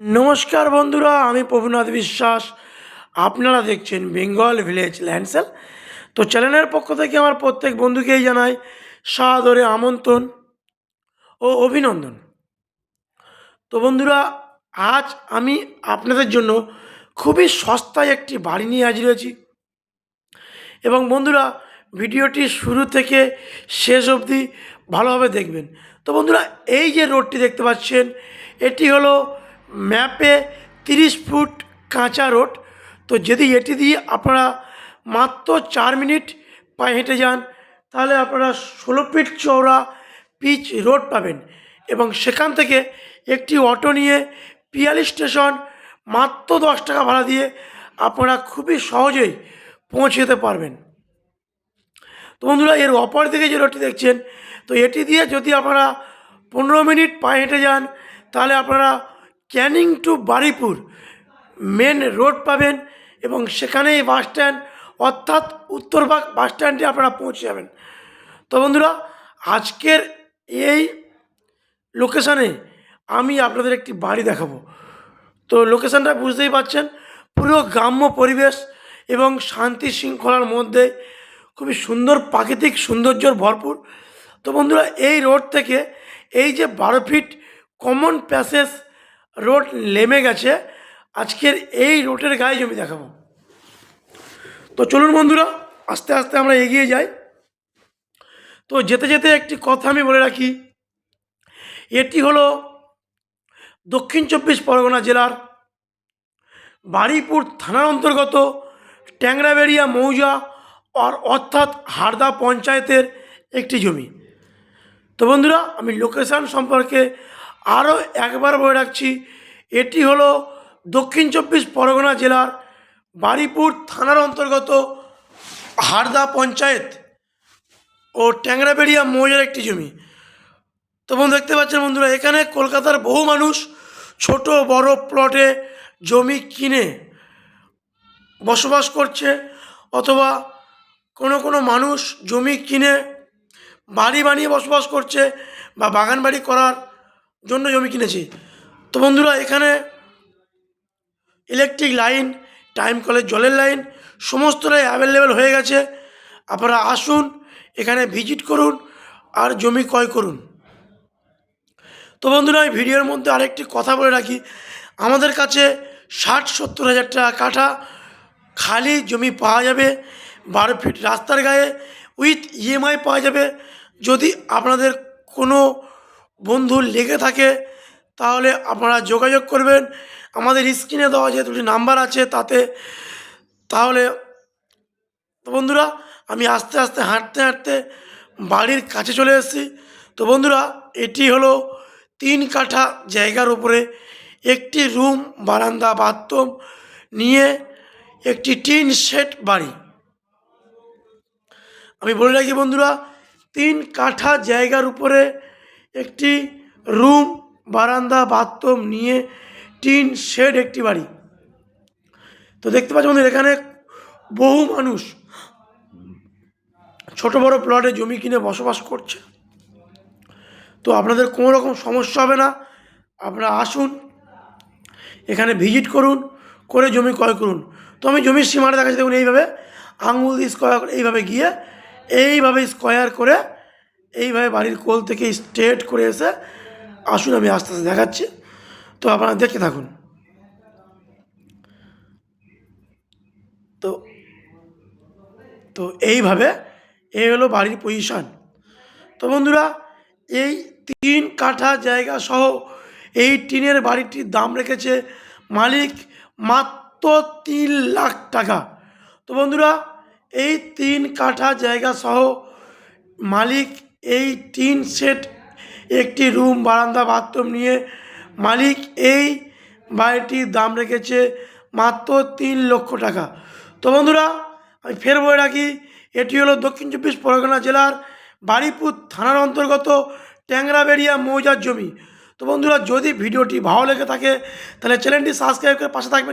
নমস্কার বন্ধুরা, আমি প্রভুনাথ বিশ্বাস। আপনারা দেখছেন বেঙ্গল ভিলেজ ল্যান্ডসেল। তো চ্যানেলের পক্ষ থেকে আমার প্রত্যেক বন্ধুকেই জানাই সাদরে আমন্ত্রণ ও অভিনন্দন। তো বন্ধুরা, আজ আমি আপনাদের জন্য খুবই সস্তায় একটি বাড়ি নিয়ে হাজির হয়েছি। এবং বন্ধুরা, ভিডিওটি শুরু থেকে শেষ অবধি ভালোভাবে দেখবেন। তো বন্ধুরা, এই যে রোডটি দেখতে পাচ্ছেন, এটি হলো ম্যাপে তিরিশ ফুট কাঁচা রোড। তো যদি এটি দিয়ে আপনারা মাত্র চার মিনিট পায়ে হেঁটে যান, তাহলে আপনারা ষোলো ফিট চওড়া পিচ রোড পাবেন এবং সেখান থেকে একটি অটো নিয়ে পিয়ালি স্টেশন মাত্র দশ টাকা ভাড়া দিয়ে আপনারা খুবই সহজেই পৌঁছে যেতে পারবেন। তো বন্ধুরা, এর অপর দিকে যে রোডটি দেখছেন, তো এটি দিয়ে যদি আপনারা পনেরো মিনিট পায়ে হেঁটে যান, তাহলে আপনারা Canning to Baripur, main road পাবেন এবং সেখানেই বাস স্ট্যান্ড, অর্থাৎ উত্তরবাগ বাস স্ট্যান্ডে আপনারা পৌঁছে যাবেন। তো বন্ধুরা, আজকের এই লোকেশানে আমি আপনাদের একটি বাড়ি দেখাবো। তো লোকেশানটা বুঝতেই পারছেন পুরো গ্রাম্য পরিবেশ এবং শান্তি শৃঙ্খলার মধ্যে খুবই সুন্দর, প্রাকৃতিক সৌন্দর্যর ভরপুর। তো বন্ধুরা, এই রোড থেকে এই যে বারো ফিট কমন প্যাসেজ রোড নেমে গেছে। আজকের এই রোডের গায়ে জমি দেখাবো। তো চলুন বন্ধুরা, আস্তে আস্তে আমরা এগিয়ে যাই। তো যেতে যেতে একটি কথা আমি বলে রাখি। এটি হলো দক্ষিণ চব্বিশ পরগনা জেলার বারুইপুর থানার অন্তর্গত ট্যাংরাবেড়িয়া মৌজা আর অর্থাৎ হারদা পঞ্চায়েতের একটি জমি। তো বন্ধুরা, আমি লোকেশান সম্পর্কে আরও একবার বলে রাখছি, এটি হলো দক্ষিণ চব্বিশ পরগনা জেলার বারুইপুর থানার অন্তর্গত হারদা পঞ্চায়েত ও ট্যাংরাবেড়িয়া মৌজার একটি জমি। তো বন্ধু, দেখতে পাচ্ছেন বন্ধুরা, এখানে কলকাতার বহু মানুষ ছোট বড় প্লটে জমি কিনে বসবাস করছে, অথবা কোনো কোনো মানুষ জমি কিনে বাড়ি বানিয়ে বসবাস করছে বা বাগান বাড়ি করার জন্য জমি কিনেছি। তো বন্ধুরা, এখানে ইলেকট্রিক লাইন টাইম কলের জলের লাইন সমস্তটাই অ্যাভেলেবেল হয়ে গেছে। আপনারা আসুন, এখানে ভিজিট করুন আর জমি ক্রয় করুন। তো বন্ধুরা আমি ভিডিওর মধ্যে আরেকটি কথা বলে রাখি। আমাদের কাছে ষাট সত্তর হাজার টাকা কাঠা খালি জমি পাওয়া যাবে, বারো ফিট রাস্তার গায়ে উইথ ইএমআই পাওয়া যাবে। যদি আপনাদের কোনো বন্ধু লেগে থাকে, তাহলে আপনারা যোগাযোগ করবেন। আমাদের স্ক্রিনে দেওয়া যে দুটি নাম্বার আছে তাতে। তাহলে তো বন্ধুরা, আমি আস্তে আস্তে হাঁটতে হাঁটতে বাড়ির কাছে চলে এসেছি। তো বন্ধুরা, এটি হলো তিন কাঠা জায়গার উপরে একটি রুম, বারান্দা, বাথরুম নিয়ে একটি টিন শেড বাড়ি। আমি বলে রাখি বন্ধুরা, তিন কাঠা জায়গার উপরে একটি রুম, বারান্দা, বাথরুম নিয়ে টিন শেড একটি বাড়ি। তো দেখতে পাচ্ছি বন্ধুরা, এখানে বহু মানুষ ছোট বড় প্লটে জমি কিনে বসবাস করছে। তো আপনাদের কোনো রকম সমস্যা হবে না, আপনারা আসুন, এখানে ভিজিট করুন, করে জমি ক্রয় করুন। তো আমি জমির সীমাটা দেখাচ্ছি, দেখুন এইভাবে আঙুল দিয়ে স্কোয়ার এইভাবে গিয়ে এইভাবে স্কোয়ার করে এইভাবে বাড়ির কোল থেকে স্ট্রেট করে এসে আসুন, আমি আস্তে আস্তে দেখাচ্ছি। তো আপনারা দেখে থাকুন। তো তো এইভাবে এই হলো বাড়ির পজিশান তো বন্ধুরা, এই তিন কাঠা জায়গা সহ এই টিনের বাড়িটির দাম রেখেছে মালিক মাত্র তিন লাখ টাকা। তো বন্ধুরা, এই তিন কাঠা জায়গা সহ মালিক এই টিন সেট একটি রুম, বারান্দা, বাথরুম নিয়ে মালিক এই বাড়িটির দাম রেখেছে মাত্র তিন লক্ষ টাকা। তো বন্ধুরা, আমি ফের বলে রাখি, এটি হলো দক্ষিণ চব্বিশ পরগনা জেলার বারুইপুর থানার অন্তর্গত ট্যাংরাবেড়িয়া মৌজার জমি। তো বন্ধুরা, যদি ভিডিওটি ভালো লেগে থাকে, তাহলে চ্যানেলটি সাবস্ক্রাইব করে পাশে থাকবেন।